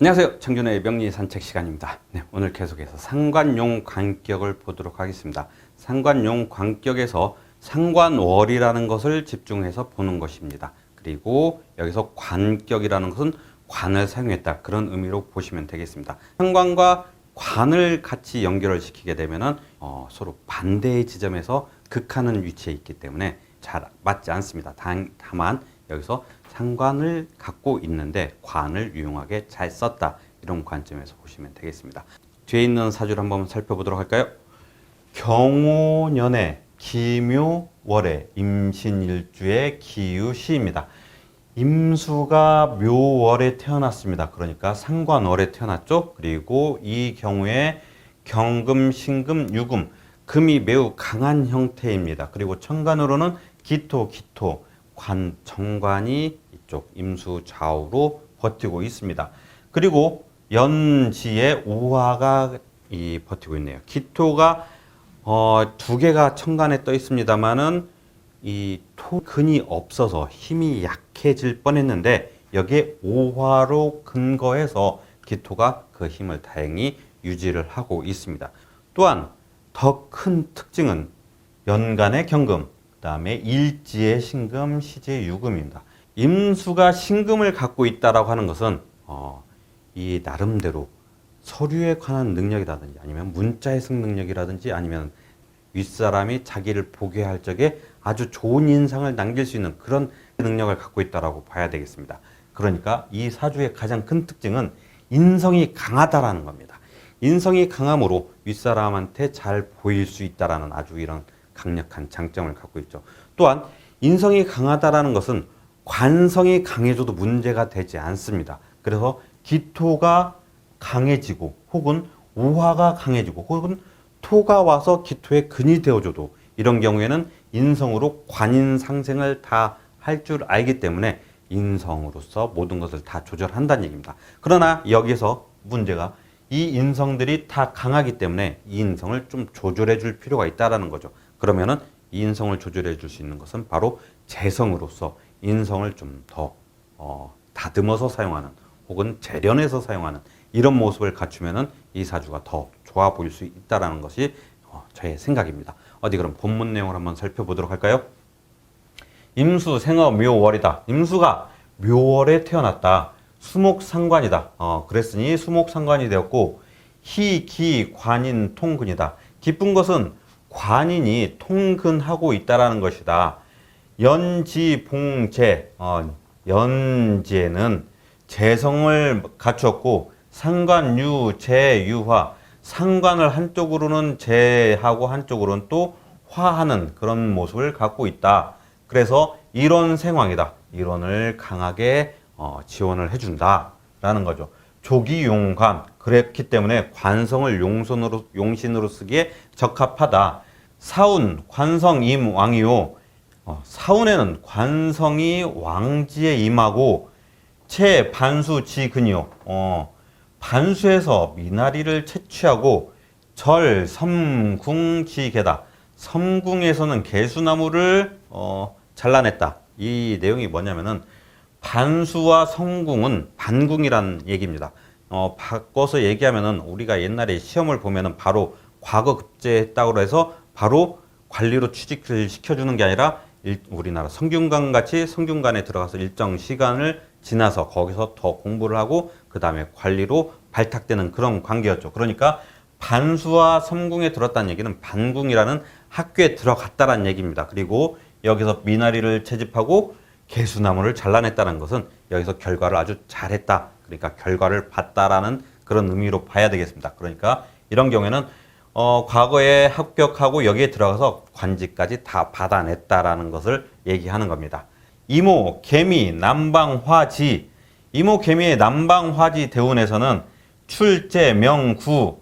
안녕하세요. 청준의 명리 산책 시간입니다. 네, 오늘 계속해서 상관용 관격을 보도록 하겠습니다. 상관용 관격에서 상관월이라는 것을 집중해서 보는 것입니다. 그리고 여기서 관격이라는 것은 관을 사용했다. 그런 의미로 보시면 되겠습니다. 상관과 관을 같이 연결을 시키게 되면은 어, 서로 반대의 지점에서 극하는 위치에 있기 때문에 잘 맞지 않습니다. 단, 다만 여기서 상관을 갖고 있는데 관을 유용하게 잘 썼다. 이런 관점에서 보시면 되겠습니다. 뒤에 있는 사주를 한번 살펴보도록 할까요? 경호년의 기묘월의 임신일주의 기유시입니다. 임수가 묘월에 태어났습니다. 그러니까 상관월에 태어났죠. 그리고 이 경우에 경금, 신금, 유금, 금이 매우 강한 형태입니다. 그리고 천간으로는 기토, 기토, 관, 정관이 이쪽 임수 좌우로 버티고 있습니다. 그리고 연지에 우화가 이 버티고 있네요. 기토가 어, 두 개가 천간에 떠 있습니다만은 이 토근이 없어서 힘이 약해질 뻔했는데 여기에 오화로 근거해서 기토가 그 힘을 다행히 유지를 하고 있습니다. 또한 더 큰 특징은 연간의 경금, 그다음에 일지의 신금, 시지의 유금입니다. 임수가 신금을 갖고 있다라고 하는 것은 어, 이 나름대로 서류에 관한 능력이라든지 아니면 문자 해석 능력이라든지 아니면 윗사람이 자기를 보게 할 적에 아주 좋은 인상을 남길 수 있는 그런 능력을 갖고 있다라고 봐야 되겠습니다. 그러니까 이 사주의 가장 큰 특징은 인성이 강하다라는 겁니다. 인성이 강함으로 윗사람한테 잘 보일 수 있다라는 아주 이런 강력한 장점을 갖고 있죠. 또한 인성이 강하다라는 것은 관성이 강해져도 문제가 되지 않습니다. 그래서 기토가 강해지고 혹은 우화가 강해지고 혹은 토가 와서 기토에 근이 되어줘도 이런 경우에는 인성으로 관인 상생을 다 할 줄 알기 때문에 인성으로서 모든 것을 다 조절한다는 얘기입니다. 그러나 여기서 문제가 이 인성들이 다 강하기 때문에 이 인성을 좀 조절해 줄 필요가 있다라는 거죠. 그러면은 이 인성을 조절해 줄 수 있는 것은 바로 재성으로서 인성을 좀더 어, 다듬어서 사용하는 혹은 재련해서 사용하는 이런 모습을 갖추면은 이 사주가 더 좋아 보일 수 있다라는 것이 어, 저의 생각입니다. 어디 그럼 본문 내용을 한번 살펴보도록 할까요? 임수 생어 묘월이다. 임수가 묘월에 태어났다. 수목상관이다. 어, 그랬으니 수목상관이 되었고 희기 관인 통근이다. 기쁜 것은 관인이 통근하고 있다라는 것이다. 연지봉제 어, 연지에는 재성을 갖췄고 상관유 재유화 상관을 한쪽으로는 재하고 한쪽으로는 또 화하는 그런 모습을 갖고 있다. 그래서 이론 생황이다. 이론을 강하게 어, 지원을 해준다라는 거죠. 조기용관 그랬기 때문에 관성을 용선으로 용신으로 쓰기에 적합하다. 사운 관성임 왕이요. 어, 사운에는 관성이 왕지에 임하고 채 반수 지근이요. 어, 반수에서 미나리를 채취하고 절 섬궁 지개다. 섬궁에서는 개수나무를 어, 잘라냈다. 이 내용이 뭐냐면은 반수와 성궁은 반궁이라는 얘기입니다. 어, 바꿔서 얘기하면은 우리가 옛날에 시험을 보면은 바로 과거 급제했다고 해서 바로 관리로 취직을 시켜주는 게 아니라 일, 우리나라 성균관 같이 성균관에 들어가서 일정 시간을 지나서 거기서 더 공부를 하고 그 다음에 관리로 발탁되는 그런 관계였죠. 그러니까 반수와 섬궁에 들었다는 얘기는 반궁이라는 학교에 들어갔다라는 얘기입니다. 그리고 여기서 미나리를 채집하고 개수나무를 잘라냈다는 것은 여기서 결과를 아주 잘했다. 그러니까 결과를 봤다라는 그런 의미로 봐야 되겠습니다. 그러니까 이런 경우에는 어, 과거에 합격하고 여기에 들어가서 관직까지 다 받아냈다라는 것을 얘기하는 겁니다. 이모, 개미, 남방화지. 이모, 개미의 남방화지 대운에서는 출제, 명구,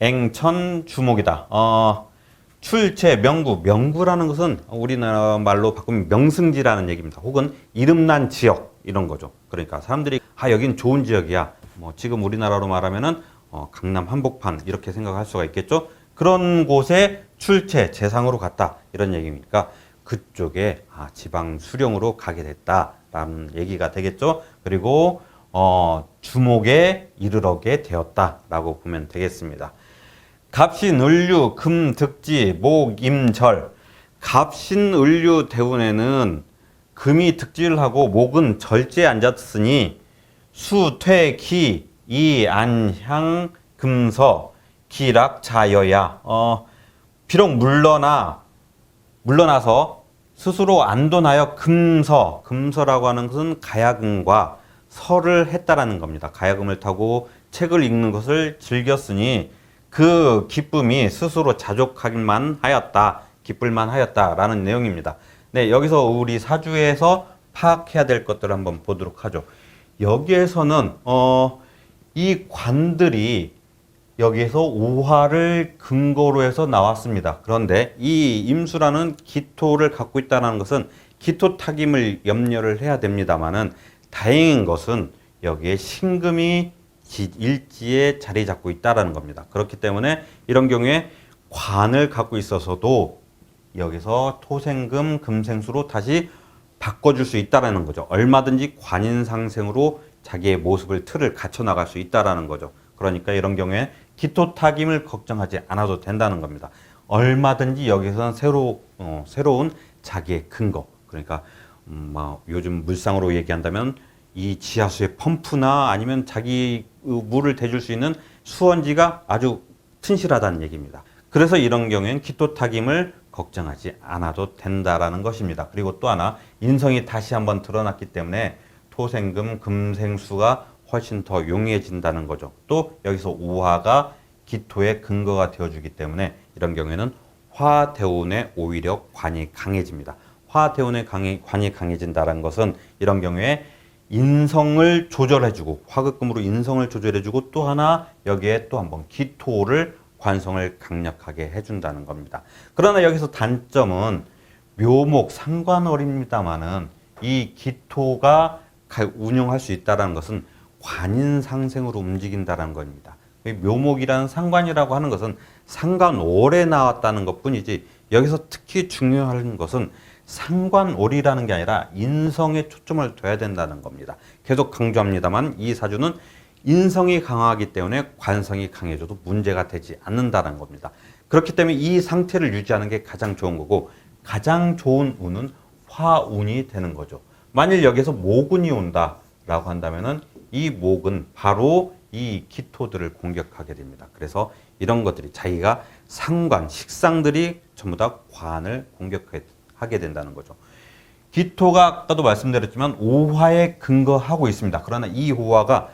앵천, 주목이다. 어, 출제, 명구. 명구라는 것은 우리나라 말로 바꾸면 명승지라는 얘기입니다. 혹은 이름난 지역 이런 거죠. 그러니까 사람들이 아 여긴 좋은 지역이야. 뭐 지금 우리나라로 말하면은 어, 강남 한복판 이렇게 생각할 수가 있겠죠. 그런 곳에 출체 재상으로 갔다 이런 얘기니까 그쪽에 아, 지방 수령으로 가게 됐다라는 얘기가 되겠죠. 그리고 어, 주목에 이르러게 되었다라고 보면 되겠습니다. 갑신을류 금득지 목임절 갑신을류 대운에는 금이 득지를 하고 목은 절제에 앉았으니 수퇴기 이안향 금서 기락 자여야 어 비록 물러나 물러나서 스스로 안돈하여 금서 금서라고 하는 것은 가야금과 설을 했다라는 겁니다. 가야금을 타고 책을 읽는 것을 즐겼으니 그 기쁨이 스스로 자족하기만 하였다. 기쁠만 하였다라는 내용입니다. 네, 여기서 우리 사주에서 파악해야 될 것들을 한번 보도록 하죠. 여기에서는 어, 이 관들이 여기에서 우화를 근거로 해서 나왔습니다. 그런데 이 임수라는 기토를 갖고 있다는 것은 기토 타김을 염려를 해야 됩니다만은 다행인 것은 여기에 신금이 지- 일지에 자리 잡고 있다라는 겁니다. 그렇기 때문에 이런 경우에 관을 갖고 있어서도 여기서 토생금 금생수로 다시 바꿔줄 수 있다라는 거죠. 얼마든지 관인상생으로 자기의 모습을 틀을 갖춰 나갈 수 있다라는 거죠. 그러니까 이런 경우에 기토 타김을 걱정하지 않아도 된다는 겁니다. 얼마든지 여기서는 새로 어, 새로운 자기의 근거 그러니까 음, 뭐 요즘 물상으로 얘기한다면 이 지하수의 펌프나 아니면 자기 의 물을 대줄 수 있는 수원지가 아주 튼실하다는 얘기입니다. 그래서 이런 경우에는 기토 타김을 걱정하지 않아도 된다라는 것입니다. 그리고 또 하나 인성이 다시 한번 드러났기 때문에 토생금 금생수가 훨씬 더 용이해진다는 거죠. 또 여기서 우화가 기토의 근거가 되어주기 때문에 이런 경우에는 화대운의 오히려 관이 강해집니다. 화대운의 관이 강해진다는 것은 이런 경우에 인성을 조절해주고 화극금으로 인성을 조절해주고 또 하나 여기에 또 한번 기토를 관성을 강력하게 해준다는 겁니다. 그러나 여기서 단점은 묘목 상관월입니다만은 이 기토가 가- 운용할 수 있다는 것은 관인 상생으로 움직인다는 겁니다. 이 묘목이라는 상관이라고 하는 것은 상관월에 나왔다는 것 뿐이지 여기서 특히 중요한 것은 상관월이라는 게 아니라 인성에 초점을 둬야 된다는 겁니다. 계속 강조합니다만 이 사주는 인성이 강하기 때문에 관성이 강해져도 문제가 되지 않는다는 겁니다. 그렇기 때문에 이 상태를 유지하는 게 가장 좋은 거고 가장 좋은 운은 화운이 되는 거죠. 만일 여기서 모군이 온다라고 한다면은 이 목은 바로 이 기토들을 공격하게 됩니다. 그래서 이런 것들이 자기가 상관, 식상들이 전부 다 관을 공격하게 된다는 거죠. 기토가 아까도 말씀드렸지만 오화에 근거하고 있습니다. 그러나 이 오화가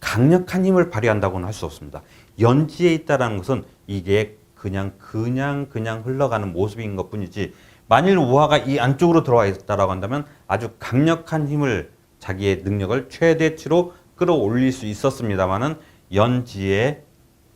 강력한 힘을 발휘한다고는 할 수 없습니다. 연지에 있다라는 것은 이게 그냥 그냥 그냥 흘러가는 모습인 것뿐이지 만일 우화가 이 안쪽으로 들어와 있다라고 한다면 아주 강력한 힘을 자기의 능력을 최대치로 끌어올릴 수 있었습니다만은 연지에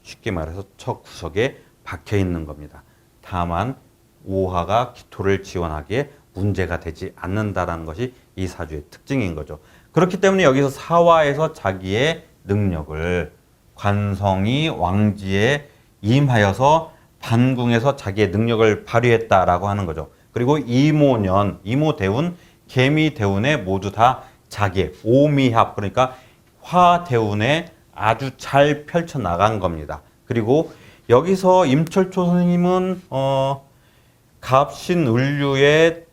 쉽게 말해서 첫 구석에 박혀 있는 겁니다. 다만 오화가 기토를 지원하기에 문제가 되지 않는다라는 것이 이 사주의 특징인 거죠. 그렇기 때문에 여기서 사화에서 자기의 능력을 관성이 왕지에 임하여서 반궁에서 자기의 능력을 발휘했다라고 하는 거죠. 그리고 이모년, 이모대운, 개미대운에 모두 다 자기의 오미합 그러니까 화대운에 아주 잘 펼쳐 나간 겁니다. 그리고 여기서 임철초 선생님은 어 갑신을류의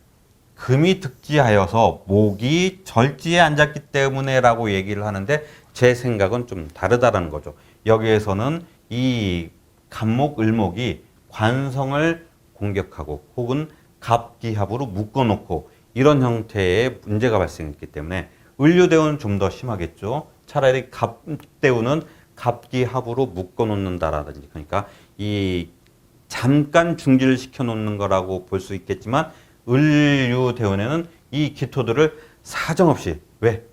금이 득지하여서 목이 절지에 앉았기 때문에라고 얘기를 하는데 제 생각은 좀 다르다라는 거죠. 여기에서는 이 갑목 을목이 관성을 공격하고 혹은 갑기합으로 묶어놓고 이런 형태의 문제가 발생했기 때문에 을류대운은 좀더 심하겠죠. 차라리 갑대운은 갑기합으로 묶어놓는다라든지 그러니까 이 잠깐 중지를 시켜놓는 거라고 볼 수 있겠지만 을류대운에는 이 기토들을 사정없이 왜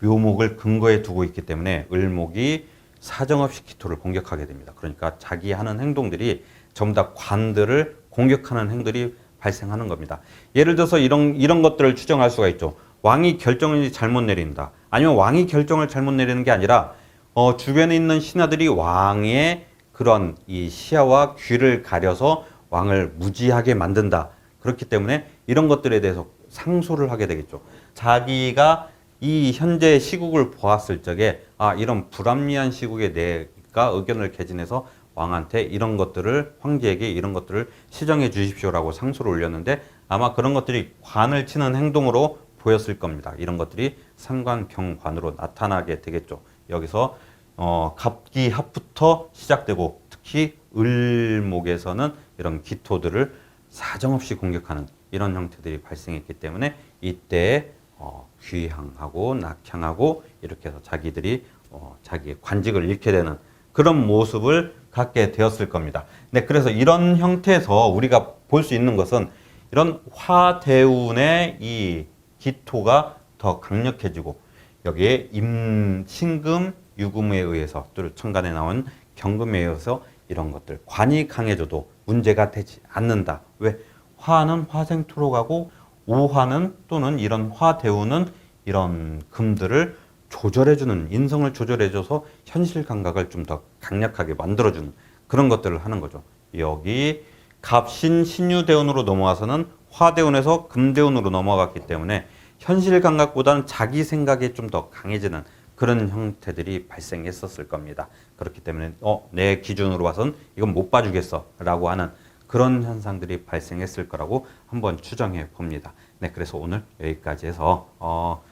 묘목을 근거에 두고 있기 때문에 을목이 사정없이 기토를 공격하게 됩니다. 그러니까 자기 하는 행동들이 전부 다 관들을 공격하는 행동들이 발생하는 겁니다. 예를 들어서 이런 이런 것들을 추정할 수가 있죠. 왕이 결정을 잘못 내린다. 아니면 왕이 결정을 잘못 내리는 게 아니라 어, 주변에 있는 신하들이 왕의 그런 이 시야와 귀를 가려서 왕을 무지하게 만든다. 그렇기 때문에 이런 것들에 대해서 상소를 하게 되겠죠. 자기가 이 현재 시국을 보았을 적에 아 이런 불합리한 시국에 내가 의견을 개진해서 왕한테 이런 것들을 황제에게 이런 것들을 시정해 주십시오라고 상소를 올렸는데 아마 그런 것들이 관을 치는 행동으로 보였을 겁니다. 이런 것들이 상관경관으로 나타나게 되겠죠. 여기서 어, 갑기합부터 시작되고 특히 을목에서는 이런 기토들을 사정없이 공격하는 이런 형태들이 발생했기 때문에 이때 어, 귀향하고 낙향하고 이렇게 해서 자기들이 어, 자기의 관직을 잃게 되는 그런 모습을 갖게 되었을 겁니다. 네, 그래서 이런 형태에서 우리가 볼 수 있는 것은 이런 화대운의 이 기토가 더 강력해지고 여기에 임, 신금, 유금에 의해서 또 천간에 나온 경금에 의해서 이런 것들 관이 강해져도 문제가 되지 않는다. 왜? 화는 화생토로 가고 오화는 또는 이런 화대우는 이런 금들을 조절해주는 인성을 조절해줘서 현실 감각을 좀 더 강력하게 만들어주는 그런 것들을 하는 거죠. 여기 갑신 신유대운으로 넘어와서는 화대운에서 금대운으로 넘어갔기 때문에 현실 감각보다는 자기 생각에 좀더 강해지는 그런 형태들이 발생했었을 겁니다. 그렇기 때문에 어, 내 기준으로 봐선 이건 못 봐주겠어라고 하는 그런 현상들이 발생했을 거라고 한번 추정해 봅니다. 네, 그래서 오늘 여기까지 해서 어,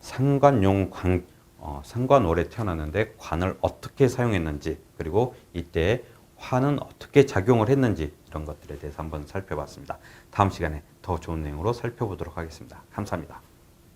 상관용 관, 어, 상관월에 태어났는데 관을 어떻게 사용했는지 그리고 이때 화는 어떻게 작용을 했는지 이런 것들에 대해서 한번 살펴봤습니다. 다음 시간에 더 좋은 내용으로 살펴보도록 하겠습니다. 감사합니다.